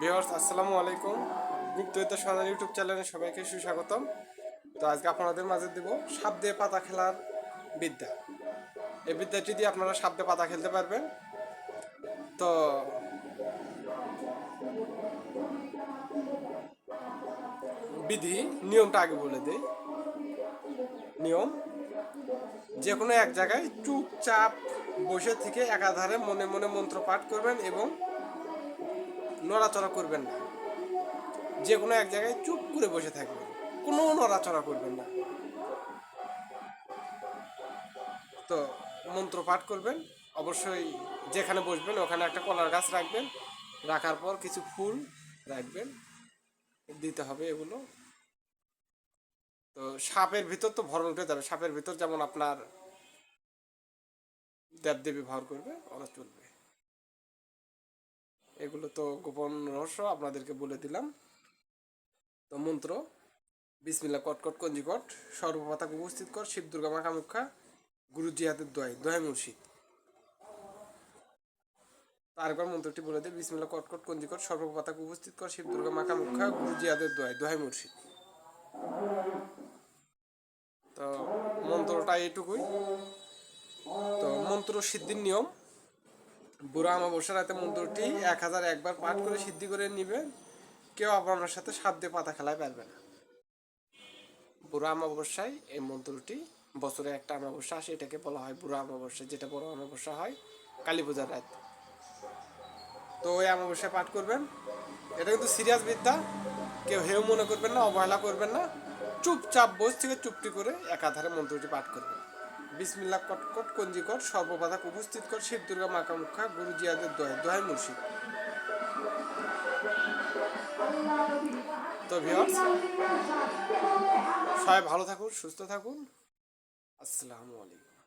Viewers, আসসালামু আলাইকুম। গুপ্তবিদ্যা সন্ধান ইউটিউব চ্যানেলে সবাইকে সুস্বাগতম। তো আজকে আপনাদের মাঝে দেব সাপ দিয়ে পাতা খেলার বিদ্যা। এই বিদ্যাটি দিয়ে আপনারা সাপ দিয়ে পাতা খেলতে পারবেন। তো বিধি, নিয়মটা আগে বলে দেই। নিয়ম যে কোনো এক জায়গায় চুপচাপ বসে থেকে একাধারে মনে মনে মন্ত্র পাঠ করবেন এবং নড়াচড়া করবেন না। যে কোনো এক জায়গায় চুপ করে বসে থাকবেন। কোনো নড়াচড়া করবেন না। তো মন্ত্র পাঠ করবেন। অবশ্যই যেখানে বসবেন, ওখানে একটা কলার গাছ রাখবেন। রাখার পর কিছু ফুল রাখবেন। দিতে হবে এগুলো। তো সাপের ভিতর তো ভরণ উঠে যাবে। সাপের ভিতর যেমন আপনার দেবদেবী ব্যবহার করবে, ওরা চলবে। এগুলো তো গোপন রহস্য, আপনাদেরকে বলে দিলাম। তো মন্ত্র বিসমিল্লা কটকট কঞ্জিকট সর্বপাতাকে উপস্থিত কর, শিব দুর্গা, মাখা মুখা গুরু জিহাদের দোয়াই দোহাই মুর্শিদ। তারপর মন্ত্রটি বলে দেয় বিসমিল্লা কটকট কঞ্জিকট সর্বপাতাকে উপস্থিত কর, শিব দুর্গা, মাখা মুখা গুরু জিহাদের দোয়াই দোহাই মুর্শিদ। তো মন্ত্রটা এটুকুই তো মন্ত্র সিদ্ধির নিয়ম বুড়া অমাবস্যা রাতে মন্ত্রটি এক হাজার একবার পাঠ করে সিদ্ধি করে নিবে। কেউ আপনার সাথে সাত দিয়ে পাতা খেলায় পারবে না। বুড়া আমাবস্যায় এই মন্ত্রটি বছরে একটা অমাবস্যা আসে, এটাকে বলা হয় বুড়া অমাবস্যা যেটা বড় অমাবস্যা হয় কালী পূজার রাত। তো ওই আমাবস্যায় পাঠ করবেন। এটা কিন্তু সিরিয়াস বিদ্যা। কেউ হেউ মনে করবেন না, অবহেলা করবেন না। চুপচাপ বস থেকে চুপটি করে একাধারে মন্ত্রটি পাঠ করবেন। বিসমিল্লা কটকট কঞ্জিকর সর্বপ্রধাক উপস্থিত কর, শিব দুর্গা মাকা মুখা গুরু জিয়াদের দোহাই দোহাই মুর্শিদ। তো ভিউয়ার্স সবাই ভালো থাকুন, সুস্থ থাকুন। আসসালামু আলাইকুম।